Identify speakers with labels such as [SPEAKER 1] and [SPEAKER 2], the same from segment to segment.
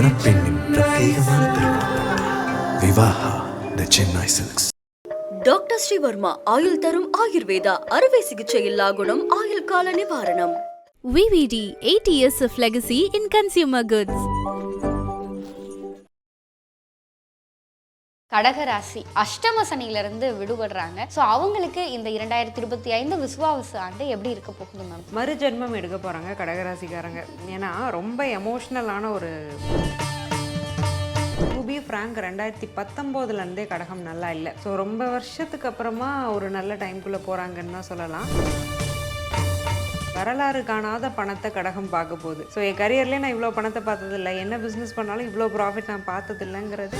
[SPEAKER 1] மணப்பெண்ணின் பிரத்யேகமான திருமணம் Vivaha the Chennai silks
[SPEAKER 2] doctor Srivarma ஆயுள் தரும் ஆயுர்வேதா அறுவை சிகிச்சை இல்லா குணம் ஆயுள் கால நிவாரணம்
[SPEAKER 3] VVD 8 years of legacy in consumer goods.
[SPEAKER 4] கடகராசி அஷ்டம சனியிலிருந்து விடுபடுறாங்க. ஸோ அவங்களுக்கு இந்த இரண்டாயிரத்தி இருபத்தி ஐந்து விசுவாவசு ஆண்டு எப்படி இருக்க போகுது மேம்
[SPEAKER 5] மறுஜென்மம் எடுக்க போகிறாங்க கடகராசிக்காரங்க. ஏன்னா ரொம்ப எமோஷ்னலான ஒரு ரூபி ஃப்ராங்க் ரெண்டாயிரத்தி பத்தொம்போதுலேருந்தே கடகம் நல்லா இல்லை. ஸோ ரொம்ப வருஷத்துக்கு அப்புறமா ஒரு நல்ல டைம்குள்ளே போகிறாங்கன்னு தான் சொல்லலாம். வரலாறு காணாத பணத்தை கடகம் பார்க்க போகுது. ஸோ என் கரியர்லேயே நான் இவ்வளோ பணத்தை பார்த்ததில்ல. என்ன பிஸ்னஸ் பண்ணாலும் இவ்வளோ ப்ராஃபிட் நான் பார்த்ததில்லைங்கிறது.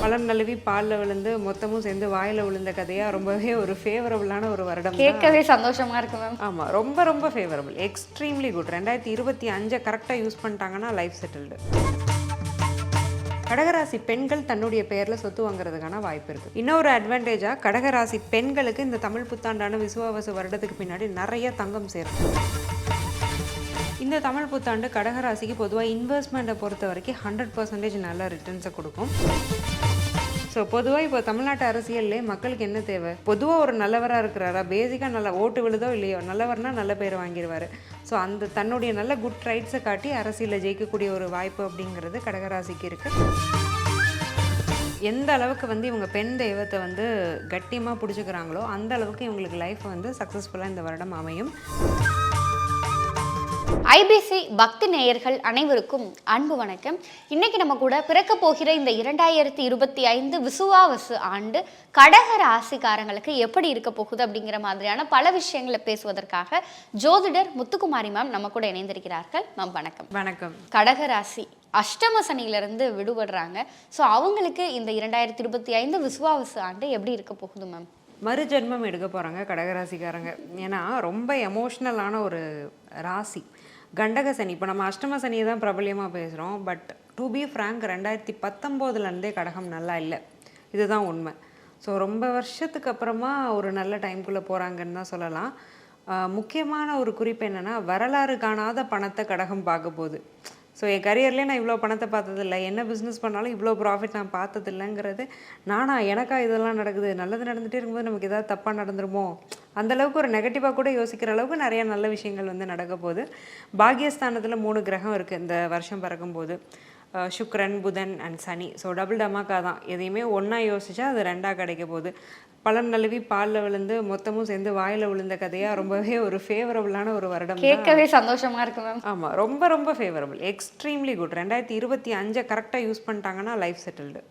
[SPEAKER 5] பழம் நழுவி பாலில் விழுந்து மொத்தமும் சேர்ந்து வாயில் விழுந்த கதையாக ரொம்பவே ஒரு ஃபேவரபுளான ஒரு வருடம்.
[SPEAKER 4] கேட்கவே சந்தோஷமா இருக்கு மேம்
[SPEAKER 5] ஆமாம் ரொம்ப ரொம்ப ஃபேவரபிள் எக்ஸ்ட்ரீம்லி குட் ரெண்டாயிரத்தி இருபத்தி அஞ்சை கரெக்டாக யூஸ் பண்ணிட்டாங்கன்னா லைஃப் செட்டில்டு கடகராசி பெண்கள் தன்னுடைய பெயரில் சொத்து வாங்குறதுக்கான வாய்ப்பு இருக்குது இன்னொரு அட்வான்டேஜாக கடகராசி பெண்களுக்கு இந்த தமிழ் புத்தாண்டான விசுவாவசு வருடத்துக்கு பின்னாடி நிறைய தங்கம் சேரும் இந்த தமிழ் புத்தாண்டு கடகராசிக்கு பொதுவாக இன்வெஸ்ட்மெண்ட்டை பொறுத்த வரைக்கும் ஹண்ட்ரட் பர்சன்டேஜ் நல்ல ரிட்டர்ன்ஸை கொடுக்கும். ஸோ பொதுவாக இப்போ தமிழ்நாட்டு அரசியல்லே மக்களுக்கு என்ன தேவை? பொதுவாக ஒரு நல்லவராக இருக்கிறாரா? பேசிக்காக நல்லா ஓட்டு விழுதோ இல்லையோ? நல்லவர்னா நல்ல பேர் வாங்கிடுவார். ஸோ அந்த தன்னுடைய நல்ல குட் ரைட்ஸை காட்டி அரசியலில் ஜெயிக்கக்கூடிய ஒரு வாய்ப்பு அப்படிங்கிறது கடகராசிக்கு இருக்குது எந்த அளவுக்கு வந்து இவங்க பெண் தெய்வத்தை வந்து கட்டியமாக பிடிச்சிக்கிறாங்களோ அந்த அளவுக்கு இவங்களுக்கு லைஃப் வந்து சக்ஸஸ்ஃபுல்லாக இந்த வருடம் அமையும்.
[SPEAKER 4] ஐபிசி பக்தி நேயர்கள் அனைவருக்கும் அன்பு வணக்கம். இன்னைக்கு நம்ம கூட பிறக்க போகிற இந்த இரண்டாயிரத்தி இருபத்தி ஐந்து விசுவாவசு ஆண்டு கடக ராசிக்காரங்களுக்கு எப்படி இருக்க போகுது அப்படிங்கிற மாதிரியான பல விஷயங்களை பேசுவதற்காக ஜோதிடர் முத்துக்குமாரி மேம் நம்ம கூட இணைந்திருக்கிறார்கள். மேம் வணக்கம்.
[SPEAKER 5] வணக்கம்.
[SPEAKER 4] கடக ராசி அஷ்டம சனியிலிருந்து விடுபடுறாங்க. ஸோ அவங்களுக்கு இந்த இரண்டாயிரத்தி இருபத்தி ஐந்து விசுவாவசு ஆண்டு எப்படி இருக்க போகுது மேம்?
[SPEAKER 5] மறுஜென்மம் எடுக்க போகிறாங்க கடகராசிக்காரங்க ஏன்னா ரொம்ப எமோஷ்னலான ஒரு ராசி. கண்டக சனி. இப்போ நம்ம அஷ்டம சனியை தான் பிரபலியமாக பேசுகிறோம் பட் டு பி ஃப்ராங்க் ரெண்டாயிரத்தி பத்தொம்போதுலேருந்தே கடகம் நல்லா இல்லை. இதுதான் உண்மை. ஸோ ரொம்ப வருஷத்துக்கு அப்புறமா ஒரு நல்ல டைம்குள்ளே போகிறாங்கன்னு தான் சொல்லலாம். முக்கியமான ஒரு குறிப்பு என்னென்னா வரலாறு காணாத பணத்தை கடகம் பார்க்க போகுது. ஸோ என் கரியர்லேயே நான் இவ்வளோ பணத்தை பார்த்ததில்ல. என்ன பிஸ்னஸ் பண்ணாலும் இவ்வளோ ப்ராஃபிட் நான் பார்த்ததில்லைங்கிறது நானா எனக்கா இதெல்லாம் நடக்குது. நல்லது நடந்துகிட்டே இருக்கும்போது நமக்கு ஏதாவது தப்பாக நடந்துருமோ? அந்தளவுக்கு ஒரு நெகட்டிவாக கூட யோசிக்கிற அளவுக்கு நிறையா நல்ல விஷயங்கள் வந்து நடக்க போகுது. பாகியஸ்தானத்தில் மூணு கிரகம் இருக்குது இந்த வருஷம் பிறக்கும்போது. அஹ் Sukkiran Budhan and Sani. So double dhamaka தான். எதையுமே ஒன்றா யோசிச்சா அது ரெண்டாக கிடைக்க போகுது. பழம் நழுவி பாலில் விழுந்து மொத்தமும் சேர்ந்து வாயில் விழுந்த கதையாக ரொம்பவே ஒரு ஃபேவரபுளான ஒரு வருடம்.
[SPEAKER 4] கேட்கவே சந்தோஷமா இருக்கு மேம்
[SPEAKER 5] ஆமாம் ரொம்ப ரொம்ப ஃபேவரபிள் எக்ஸ்ட்ரீம்லி குட் ரெண்டாயிரத்தி இருபத்தி அஞ்சை கரெக்டாக யூஸ் பண்ணிட்டாங்கன்னா லைஃப் செட்டில்டு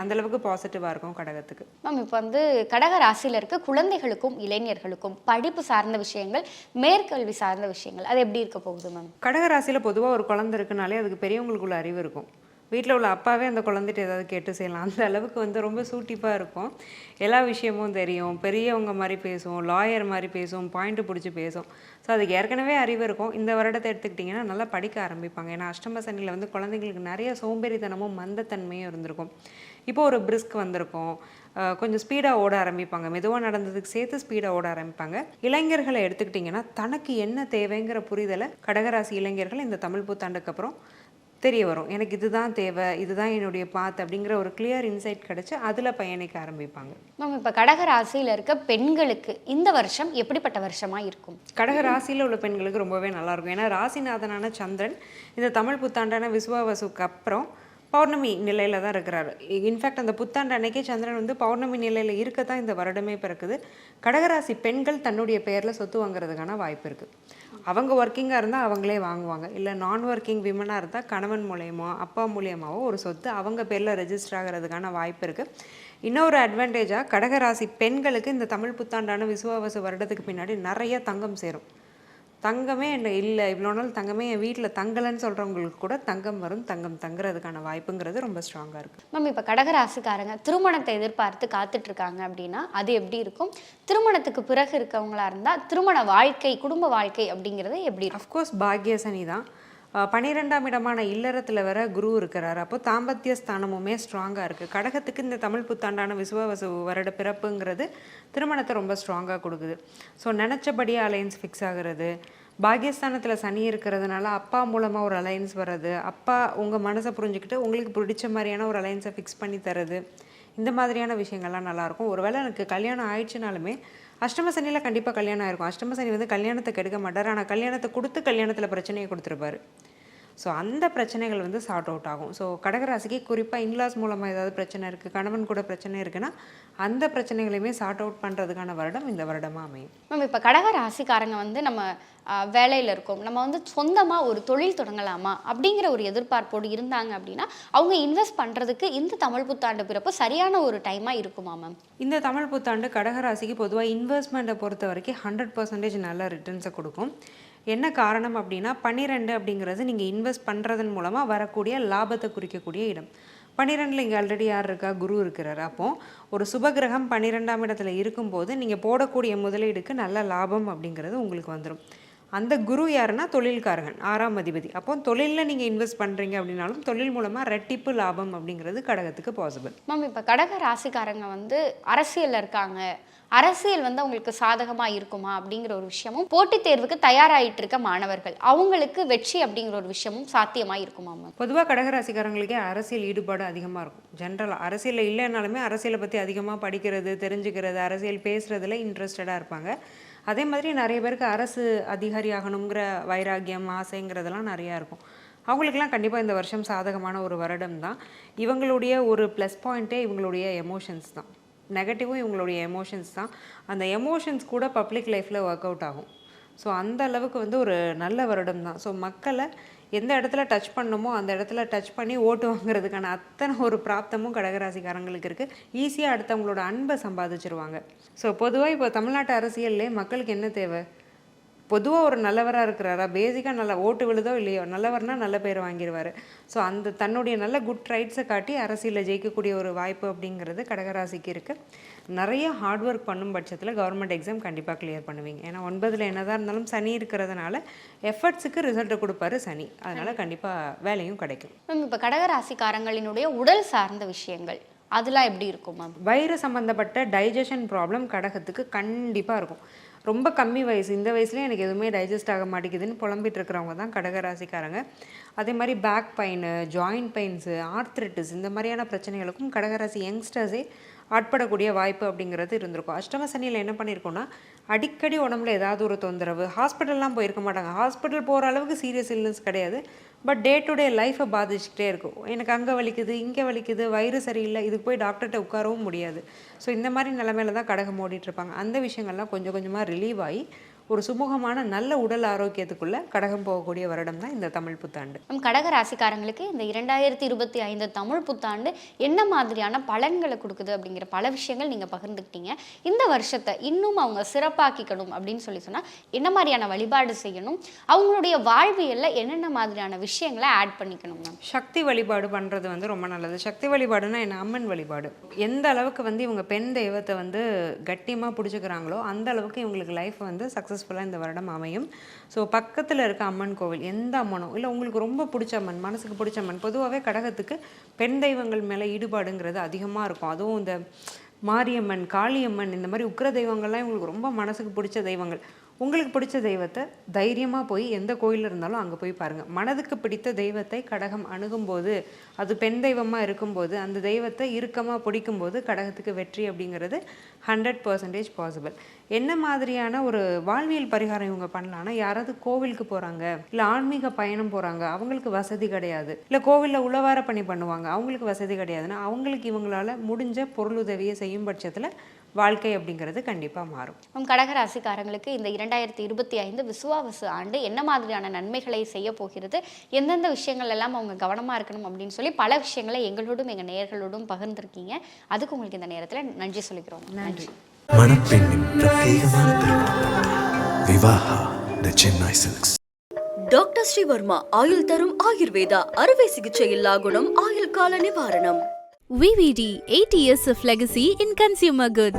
[SPEAKER 5] அந்தளவுக்கு பாசிட்டிவாக இருக்கும் கடகத்துக்கு.
[SPEAKER 4] மேம் இப்போ வந்து கடக ராசியில் இருக்க குழந்தைகளுக்கும் இளைஞர்களுக்கும் படிப்பு சார்ந்த விஷயங்கள் மேற்கல்வி சார்ந்த விஷயங்கள் அது எப்படி இருக்க போகுது மேம்?
[SPEAKER 5] கடக ராசியில் பொதுவாக ஒரு குழந்தை இருக்குனாலே அதுக்கு பெரியவங்களுக்குள்ள அறிவு இருக்கும். வீட்டில் உள்ள அப்பாவே அந்த குழந்தைகிட்ட ஏதாவது கேட்டு செய்யலாம். அந்த அளவுக்கு வந்து ரொம்ப சூட்டிப்பாக இருக்கும். எல்லா விஷயமும் தெரியும். பெரியவங்க மாதிரி பேசும் லாயர் மாதிரி பேசும் பாயிண்ட் பிடிச்சி பேசும் ஸோ அதுக்கு ஏற்கனவே அறிவு இருக்கும். இந்த வருடத்தை எடுத்துக்கிட்டிங்கன்னா நல்லா படிக்க ஆரம்பிப்பாங்க. ஏன்னா அஷ்டம சனியில் வந்து குழந்தைங்களுக்கு நிறைய சோம்பேறித்தனமும் மந்தத்தன்மையும் இருந்திருக்கும். இப்போ ஒரு பிரிஸ்க் வந்திருக்கும். கொஞ்சம் ஸ்பீடாக ஓட ஆரம்பிப்பாங்க. மெதுவாக நடந்ததுக்கு சேர்த்து ஸ்பீடாக ஓட ஆரம்பிப்பாங்க. இளைஞர்களை எடுத்துக்கிட்டிங்கன்னா தனக்கு என்ன தேவைங்கிற புரிதலை கடகராசி இளைஞர்கள் இந்த தமிழ் புத்தாண்டுக்கு அப்புறம் தெரிய வரும். எனக்கு இதுதான் தேவை இதுதான் என்னுடைய பாத் அப்படிங்கிற ஒரு கிளியர் இன்சைட் கிடச்சி அதில் பயணிக்க ஆரம்பிப்பாங்க.
[SPEAKER 4] மேம் இப்போ கடக ராசியில் இருக்க பெண்களுக்கு இந்த வருஷம் எப்படிப்பட்ட வருஷமா இருக்கும்?
[SPEAKER 5] கடக ராசியில் உள்ள பெண்களுக்கு ரொம்பவே நல்லா இருக்கும். ஏன்னா ராசிநாதனான சந்திரன் இந்த தமிழ் புத்தாண்டான விசுவாவசுக்கு அப்புறம் பௌர்ணமி நிலையில் தான் இருக்கிறார். இன்ஃபேக்ட் அந்த புத்தாண்டு அன்னைக்கே சந்திரன் வந்து பௌர்ணமி நிலையில் இருக்க தான் இந்த வருடமே பிறக்குது. கடகராசி பெண்கள் தன்னுடைய பெயரில் சொத்து வாங்குறதுக்கான வாய்ப்பு இருக்குது அவங்க ஒர்க்கிங்காக இருந்தால் அவங்களே வாங்குவாங்க. இல்லை நான் ஒர்க்கிங் விமனாக இருந்தால் கணவன் மூலயமா அப்பா மூலயமாவோ ஒரு சொத்து அவங்க பேரில் ரெஜிஸ்டர் ஆகிறதுக்கான வாய்ப்பு இருக்குது இன்னொரு அட்வான்டேஜாக கடகராசி பெண்களுக்கு இந்த தமிழ் புத்தாண்டான விசுவாவாச வருடத்துக்கு பின்னாடி நிறைய தங்கம் சேரும். தங்கமே இல்லை இவ்வளோ நாள் தங்கமே என் வீட்டில் தங்கலைன்னு சொல்கிறவங்களுக்கு கூட தங்கம் வரும். தங்கம் தங்குறதுக்கான வாய்ப்புங்கிறது ரொம்ப ஸ்ட்ராங்காக இருக்குது
[SPEAKER 4] மேம் இப்போ கடக ராசிக்காரங்க திருமணத்தை எதிர்பார்த்து காத்துட்டு இருக்காங்க அப்படின்னா அது எப்படி இருக்கும்? திருமணத்துக்கு பிறகு இருக்கவங்களா இருந்தால் திருமண வாழ்க்கை குடும்ப வாழ்க்கை அப்படிங்கிறது எப்படி
[SPEAKER 5] அஃப்கோர்ஸ் பாக்யசனி தான். பன்னிரெண்டாம் இடமான இல்லறத்தில் வர குரு இருக்கிறார். அப்போ தாம்பத்திய ஸ்தானமுமே ஸ்ட்ராங்காக இருக்குது கடகத்துக்கு இந்த தமிழ் புத்தாண்டான விசுவவசு வருட பிறப்புங்கிறது திருமணத்தை ரொம்ப ஸ்ட்ராங்காக கொடுக்குது. ஸோ நினச்சபடியே அலையன்ஸ் ஃபிக்ஸ் ஆகிறது. பாகியஸ்தானத்தில் சனி இருக்கிறதுனால அப்பா மூலமாக ஒரு அலையன்ஸ் வர்றது. அப்பா உங்கள் மனசை புரிஞ்சுக்கிட்டு உங்களுக்கு பிடிச்ச மாதிரியான ஒரு அலையன்ஸை ஃபிக்ஸ் பண்ணி தர்றது. இந்த மாதிரியான விஷயங்கள்லாம் நல்லாயிருக்கும் ஒருவேளை எனக்கு கல்யாணம் ஆயிடுச்சுனாலுமே அஷ்டம சனியில் கண்டிப்பாக கல்யாணம் ஆயிருக்கும். அஷ்டம சனி வந்து கல்யாணத்தை கெடுக்க மாட்டார். ஆனால் கல்யாணத்தை கொடுத்து கல்யாணத்தில் பிரச்சனையை கொடுத்துருப்பாரு. ஸோ அந்த பிரச்சனைகள் வந்து சார்ட் அவுட் ஆகும். ஸோ கடகராசிக்கு குறிப்பாக இன்லாஸ் மூலமாக ஏதாவது பிரச்சனை இருக்குது கணவன் கூட பிரச்சனை இருக்குன்னா அந்த பிரச்சனைகளையுமே சார்ட் அவுட் பண்ணுறதுக்கான வருடம் இந்த வருடமாக அமையும்.
[SPEAKER 4] மேம் இப்போ கடக ராசிக்காரங்க வந்து நம்ம வேலையில் இருக்கோம். நம்ம வந்து சொந்தமாக ஒரு தொழில் தொடங்கலாமா அப்படிங்கிற ஒரு எதிர்பார்ப்போடு இருந்தாங்க அப்படின்னா அவங்க இன்வெஸ்ட் பண்ணுறதுக்கு இந்த தமிழ் புத்தாண்டு பிறப்பு சரியான ஒரு டைமாக இருக்குமா மேம்?
[SPEAKER 5] இந்த தமிழ் புத்தாண்டு கடகராசிக்கு பொதுவாக இன்வெஸ்ட்மெண்ட்டை பொறுத்த வரைக்கும் ஹண்ட்ரட் பர்சன்டேஜ் நல்ல ரிட்டர்ன்ஸை கொடுக்கும். என்ன காரணம் அப்படின்னா பன்னிரெண்டு அப்படிங்கிறது நீங்கள் இன்வெஸ்ட் பண்ணுறதன் மூலமாக வரக்கூடிய லாபத்தை குறிக்கக்கூடிய இடம். பன்னிரெண்டில் இங்கே ஆல்ரெடி யார் இருக்கா? குரு இருக்கிறார். அப்போது ஒரு சுபகிரகம் பன்னிரெண்டாம் இடத்துல இருக்கும்போது நீங்கள் போடக்கூடிய முதலீடுக்கு நல்ல லாபம் அப்படிங்கிறது உங்களுக்கு வந்துடும் அந்த குரு யாருன்னா தொழில்காரகன் ஆறாம் அதிபதி. அப்போ தொழிலில் நீங்கள் இன்வெஸ்ட் பண்ணுறீங்க அப்படின்னாலும் தொழில் மூலமாக ரெட்டிப்பு லாபம் அப்படிங்கிறது கடகத்துக்கு பாசிபிள்
[SPEAKER 4] மேம் இப்போ கடக ராசிக்காரங்க வந்து அரசியலில் இருக்காங்க. அரசியல் வந்து அவங்களுக்கு சாதகமாக இருக்குமா அப்படிங்கிற ஒரு விஷயமும் போட்டித் தேர்வுக்கு தயாராகிட்டு இருக்க மாணவர்கள் அவங்களுக்கு வெற்றி அப்படிங்கிற ஒரு விஷயமும் சாத்தியமாக இருக்குமா மேம்
[SPEAKER 5] பொதுவாக கடகராசிக்காரங்களுக்கே அரசியல் ஈடுபாடு அதிகமாக இருக்கும். ஜென்ரலாக அரசியலில் இல்லைனாலுமே அரசியலை பற்றி அதிகமாக படிக்கிறது தெரிஞ்சுக்கிறது அரசியல் பேசுகிறதுல இன்ட்ரெஸ்டடாக இருப்பாங்க. அதே மாதிரி நிறைய பேருக்கு அரசு அதிகாரி ஆகணுங்கிற வைராக்கியம் ஆசைங்கிறதெல்லாம் நிறையா இருக்கும். அவங்களுக்கெல்லாம் கண்டிப்பாக இந்த வருஷம் சாதகமான ஒரு வருடம் தான். இவங்களுடைய ஒரு ப்ளஸ் பாயிண்ட்டே இவங்களுடைய எமோஷன்ஸ் தான். நெகட்டிவும் இவங்களுடைய எமோஷன்ஸ் தான். அந்த எமோஷன்ஸ் கூட பப்ளிக் லைஃப்பில் ஒர்க் அவுட் ஆகும். ஸோ அந்த அளவுக்கு வந்து ஒரு நல்ல வருடம் தான். ஸோ மக்களை எந்த இடத்துல டச் பண்ணணுமோ அந்த இடத்துல டச் பண்ணி ஓட்டு வாங்குறதுக்கான அத்தனை ஒரு பிராப்தமும் கடகராசிக்காரங்களுக்கு இருக்குது ஈஸியாக அடுத்தவங்களோட அன்பை சம்பாதிச்சிருவாங்க. ஸோ பொதுவாக இப்போ தமிழ்நாட்டு அரசியல்லே மக்களுக்கு என்ன தேவை? பொதுவாக ஒரு நல்லவராக இருக்கிறாரா? பேசிக்காக நல்ல ஓட்டு விழுதோ இல்லையோ? நல்லவர்னா நல்ல பேர் வாங்கிடுவார் ஸோ அந்த தன்னுடைய நல்ல குட் ரைட்ஸை காட்டி அரசியலில் ஜெயிக்கக்கூடிய ஒரு வாய்ப்பு அப்படிங்கிறது கடகராசிக்கு இருக்குது நிறைய ஹார்ட் ஒர்க் பண்ணும் பட்சத்தில் கவர்மெண்ட் எக்ஸாம் கண்டிப்பாக கிளியர் பண்ணுவீங்க. ஏன்னா ஒன்பதில் என்னதான் இருந்தாலும் சனி இருக்கிறதுனால எஃபர்ட்ஸுக்கு ரிசல்ட்டை கொடுப்பாரு சனி. அதனால் கண்டிப்பாக வேலையும் கிடைக்கும்.
[SPEAKER 4] மேம் இப்போ கடக ராசிக்காரங்களினுடைய உடல் சார்ந்த விஷயங்கள் அதெல்லாம் எப்படி இருக்கும் மேம்?
[SPEAKER 5] வயிறு சம்மந்தப்பட்ட டைஜஷன் ப்ராப்ளம் கடகத்துக்கு கண்டிப்பாக இருக்கும். ரொம்ப கம்மி வயசு. இந்த வயசுலேயே எனக்கு எதுவுமே டைஜஸ்ட் ஆக மாட்டேங்குதுன்னு புலம்பிட்டு இருக்கிறவங்க தான் கடகராசிக்காரங்க. அதே மாதிரி back pain joint pains arthritis இந்த மாதிரியான பிரச்சனைகளுக்கும் கடகராசி யங்ஸ்டர்ஸே ஆட்படக்கூடிய வாய்ப்பு அப்படிங்கிறது இருந்திருக்கும். அஷ்டம சனியில் என்ன பண்ணியிருக்கோன்னா அடிக்கடி உடம்புல ஏதாவது ஒரு தொந்தரவு ஹாஸ்பிட்டல்லாம் போயிருக்க மாட்டாங்க. ஹாஸ்பிட்டல் போகிற அளவுக்கு சீரியஸ் இல்னஸ் கிடையாது. பட் டே டு டே லைஃப்பை பாதிச்சுக்கிட்டே இருக்கும். எனக்கு அங்கே வலிக்குது இங்கே வலிக்குது வயிறு சரியில்லை இதுக்கு போய் டாக்டர்கிட்ட உட்காரவும் முடியாது. ஸோ இந்த மாதிரி நிலமையில தான் கடகம் ஓடிட்டுருப்பாங்க அந்த விஷயங்கள்லாம் கொஞ்சம் கொஞ்சமாக ரிலீவ் ஆகி ஒரு சுமூகமான நல்ல உடல் ஆரோக்கியத்துக்குள்ளே கடகம் போகக்கூடிய வருடம் தான் இந்த தமிழ் புத்தாண்டு.
[SPEAKER 4] நம் கடக ராசிக்காரங்களுக்கு இந்த இரண்டாயிரத்தி இருபத்தி ஐந்து தமிழ் புத்தாண்டு என்ன மாதிரியான பலன்களை கொடுக்குது அப்படிங்கிற பல விஷயங்கள் நீங்கள் பகிர்ந்துக்கிட்டீங்க. இந்த வருஷத்தை இன்னும் அவங்க சிறப்பாக்கிக்கணும் அப்படின்னு சொல்லி சொன்னால் என்ன மாதிரியான வழிபாடு செய்யணும்? அவங்களுடைய வாழ்வியலில் என்னென்ன மாதிரியான விஷயங்களை ஆட் பண்ணிக்கணும் மேம்
[SPEAKER 5] சக்தி வழிபாடு பண்ணுறது வந்து ரொம்ப நல்லது. சக்தி வழிபாடுனா என்ன? அம்மன் வழிபாடு. எந்த அளவுக்கு வந்து இவங்க பெண் தெய்வத்தை வந்து கட்டியமாக பிடிச்சிக்கிறாங்களோ அந்த அளவுக்கு இவங்களுக்கு லைஃப் வந்து சக்ஸஸ்ஃபுல்லாக இந்த வருடம் அமையும். ஸோ பக்கத்தில் இருக்க அம்மன் கோவில் எந்த அம்மனோ இல்லை உங்களுக்கு ரொம்ப பிடிச்ச அம்மன் மனசுக்கு பிடிச்ச அம்மன் பொதுவாகவே கடகத்துக்கு பெண் தெய்வங்கள் மேலே ஈடுபாடுங்கிறது அதிகமாக இருக்கும். அதுவும் இந்த மாரியம்மன் காளியம்மன் இந்த மாதிரி உக்கிர தெய்வங்கள்லாம் இவங்களுக்கு ரொம்ப மனசுக்கு பிடிச்ச தெய்வங்கள். உங்களுக்கு பிடிச்ச தெய்வத்தை தைரியமாக போய் எந்த கோயிலில் இருந்தாலும் அங்கே போய் பாருங்கள் மனதுக்கு பிடித்த தெய்வத்தை கடகம் அணுகும்போது அது பெண் தெய்வமாக இருக்கும்போது அந்த தெய்வத்தை இறுக்கமாக பிடிக்கும்போது கடகத்துக்கு வெற்றி அப்படிங்கிறது ஹண்ட்ரட் பர்சன்டேஜ் பாசிபிள் என்ன மாதிரியான ஒரு வாழ்வியல் பரிகாரம் இவங்க பண்ணலான்னா யாராவது கோவிலுக்கு போகிறாங்க இல்லை ஆன்மீக பயணம் போகிறாங்க அவங்களுக்கு வசதி கிடையாது இல்லை கோவிலில் உழவார பணி பண்ணுவாங்க அவங்களுக்கு வசதி கிடையாதுன்னா அவங்களுக்கு இவங்களால் முடிஞ்ச பொருளுதவியை செய்யும் பட்சத்தில் வாழ்க்கை அப்படிங்கிறது கண்டிப்பாக மாறும்.
[SPEAKER 4] நம் கடக ராசிக்காரங்களுக்கு இந்த இரண்டாயிரத்தி இருபத்தி ஐந்து விசுவாவசு ஆண்டு என்ன மாதிரியான நன்மைகளை செய்ய போகிறது எந்தெந்த விஷயங்கள் எல்லாம் அவங்க கவனமாக இருக்கணும் அப்படின்னு சொல்லி பல விஷயங்களை எங்களோடும் எங்கள் நேயர்களோடும் பகிர்ந்திருக்கீங்க. அதுக்கு உங்களுக்கு இந்த நேரத்தில் நன்றி சொல்லிக்கிறோம். நன்றி.
[SPEAKER 1] மணப்பெண்ணின் பிரத்யேகமான திருமணம். Vivaha the Chennai silks.
[SPEAKER 2] Doctor Srivarma ஆயுள் தரும் ஆயுர்வேதா அறுவை சிகிச்சை இல்லா குணம் ஆயுள் கால நிவாரணம்.
[SPEAKER 3] VVD 8 years of legacy in consumer goods.